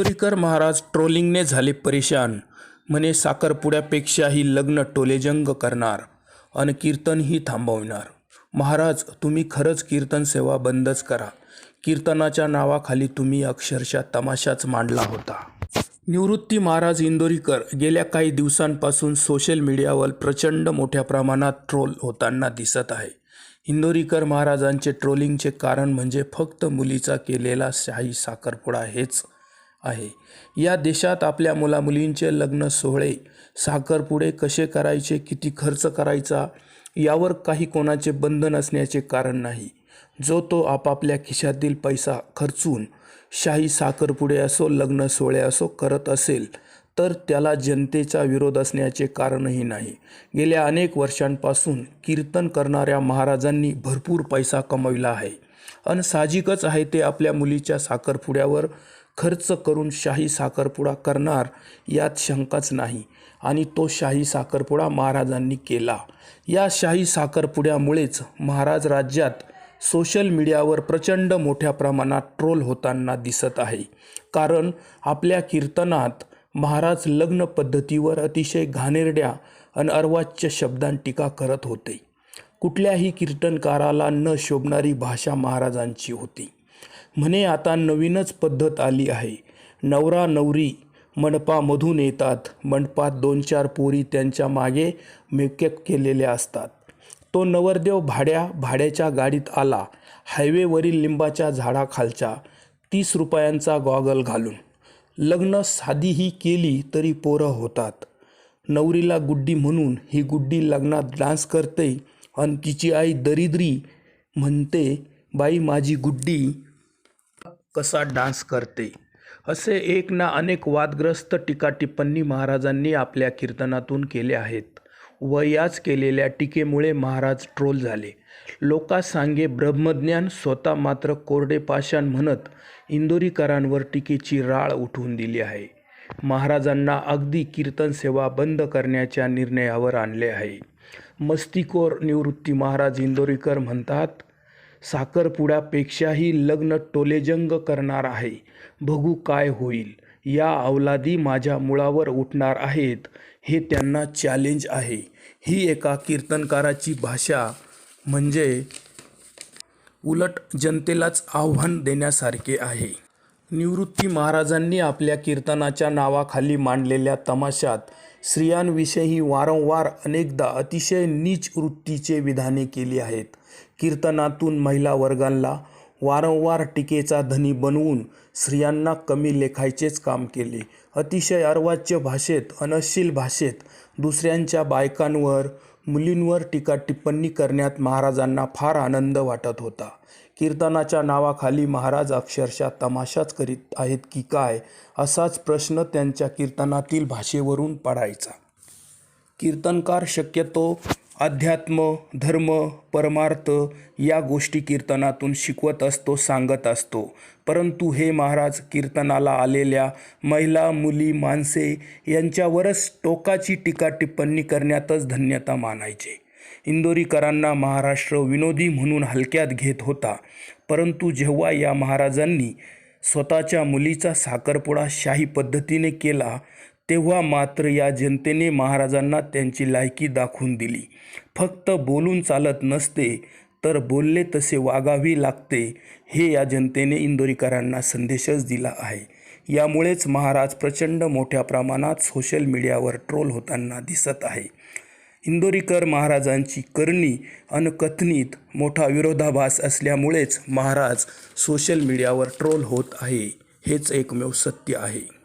इंदोरीकर महाराज ट्रोलिंगने झाले परेशान. म्हणे साखरपुड्यापेक्षाही लग्न टोलेजंग करणार अन कीर्तनही थांबवणार. महाराज तुम्ही खरंच कीर्तन सेवा बंदच करा. कीर्तनाच्या नावाखाली तुम्ही अक्षरशः तमाशाच मांडला होता. निवृत्ती महाराज इंदोरीकर गेल्या काही दिवसांपासून सोशल मीडियावर प्रचंड मोठ्या प्रमाणात ट्रोल होताना दिसत आहे. इंदोरीकर महाराजांचे ट्रोलिंगचे कारण म्हणजे फक्त मुलीचा केलेला शाही साखरपुडा हेच. आहे. या देशात आपल्या मुलामुलींचे लग्न सोहळे साखरपुडे कसे करायचे किती खर्च करायचा यावर काही कोणाचे बंधन असण्याचे कारण नाही. जो तो आपापल्या खिशातील पैसा खर्चून शाही साखरपुडे असो लग्न सोहळे असो करत असेल तर त्याला जनतेचा विरोध असण्याचे कारणही नाही. गेल्या अनेक वर्षांपासून कीर्तन करणाऱ्या महाराजांनी भरपूर पैसा कमविला आहे. आणि साहजिकच आहे ते आपल्या मुलीच्या साखरपुड्यावर खर्च करून शाही साखरपुडा करणार यात शंकाच नाही. आणि तो शाही साखरपुडा महाराजांनी केला. या शाही साखरपुड्यामुळेच महाराज राज्यात सोशल मीडियावर प्रचंड मोठ्या प्रमाणात ट्रोल होताना दिसत आहे. कारण आपल्या कीर्तनात महाराज लग्न पद्धतीवर अतिशय घाणेरड्या आणि अर्वाच्य शब्दां टीका करत होते. कुठल्याही कीर्तनकाराला न शोभणारी भाषा महाराजांची होती. म्हणे आता नवीनच पद्धत आली आहे. नवरा नवरी मंडपामधून येतात. मंडपात दोन चार पोरी त्यांच्या मागे मेकअप केलेल्या असतात. तो नवरदेव भाड्या भाड्याच्या गाडीत आला. हायवेवरील लिंबाच्या झाडाखालच्या तीस रुपयांचा गॉगल घालून. लग्न साधीही केली तरी पोरं होतात. नवरीला गुड्डी म्हणून ही गुड्डी लग्नात डान्स करते आणि तिची आई दरिद्री म्हणते बाई माझी गुड्डी कसा डान्स करते? असे एक ना अनेक वादग्रस्त टीका टिप्पणी महाराजांनी आपल्या कीर्तनातून केल्या आहेत. व याच केलेल्या टीकेमुळे महाराज ट्रोल झाले. लोका सांगे ब्रह्मज्ञान स्वतः मात्र कोरडे पाषाण म्हणत इंदोरीकरांवर टीकेची राळ उठवून दिली आहे. महाराजांना अगदी कीर्तन सेवा बंद करण्याच्या निर्णयावर आणले आहे. मस्तीकोर निवृत्ती महाराज इंदोरीकर म्हणतात साखरपुड्यापेक्षाही लग्न टोलेजंग करणार आहे. बघू काय होईल. या अवलादी माझ्या मुळावर उठणार आहेत. हे त्यांना चॅलेंज आहे. ही एका कीर्तनकाराची भाषा म्हणजे उलट जनतेलाच आव्हान देण्यासारखे आहे. निवृत्ती महाराजांनी आपल्या कीर्तनाच्या नावाखाली मांडलेल्या तमाशात स्त्रियांविषयी वारंवार अनेकदा अतिशय नीच वृत्तीचे विधाने केली आहेत. कीर्तनातून महिला वर्गांना वारंवार टीकेचा धनी बनवून स्त्रियांना कमी लेखायचेच काम केले. अतिशय अर्वाच्य भाषेत अनशील भाषेत दुसऱ्यांच्या बायकांवर मुलींवर टीका टिप्पणी करण्यात महाराजांना फार आनंद वाटत होता. कीर्तनाच्या नावाखाली महाराज अक्षरशः तमाशाच करीत आहेत की काय असाच प्रश्न त्यांच्या कीर्तनातील भाषेवरून पडायचा. कीर्तनकार शक्यतो अध्यात्म धर्म परमार्थ या गोष्टी कीर्तनातून शिकवत असतो सांगत असतो. परंतु हे महाराज कीर्तनाला आलेल्या महिला मुली माणसे यांच्यावरच टोकाची टीका टिप्पणी करण्यातच धन्यता मानायचे. इंदोरीकरांना महाराष्ट्र विनोदी म्हणून हलक्यात घेत होता. परंतु जेव्हा या महाराजांनी स्वतःच्या मुलीचा साखरपुडा शाही पद्धतीने केला तेव्हा मात्र या जनतेने महाराजांना त्यांची लायकी दाखवून दिली. फक्त बोलून चालत नसते तर बोलले तसे वागावी लागते हे या जनतेने इंदोरीकरांना संदेशच दिला आहे. यामुळेच महाराज प्रचंड मोठ्या प्रमाणात सोशल मीडियावर ट्रोल होताना दिसत आहे. इंदोरीकर महाराजांची करणी अनकथनीत मोठा विरोधाभास असल्यामुळेच महाराज सोशल मीडियावर ट्रोल होत आहे हेच एकमेव सत्य आहे.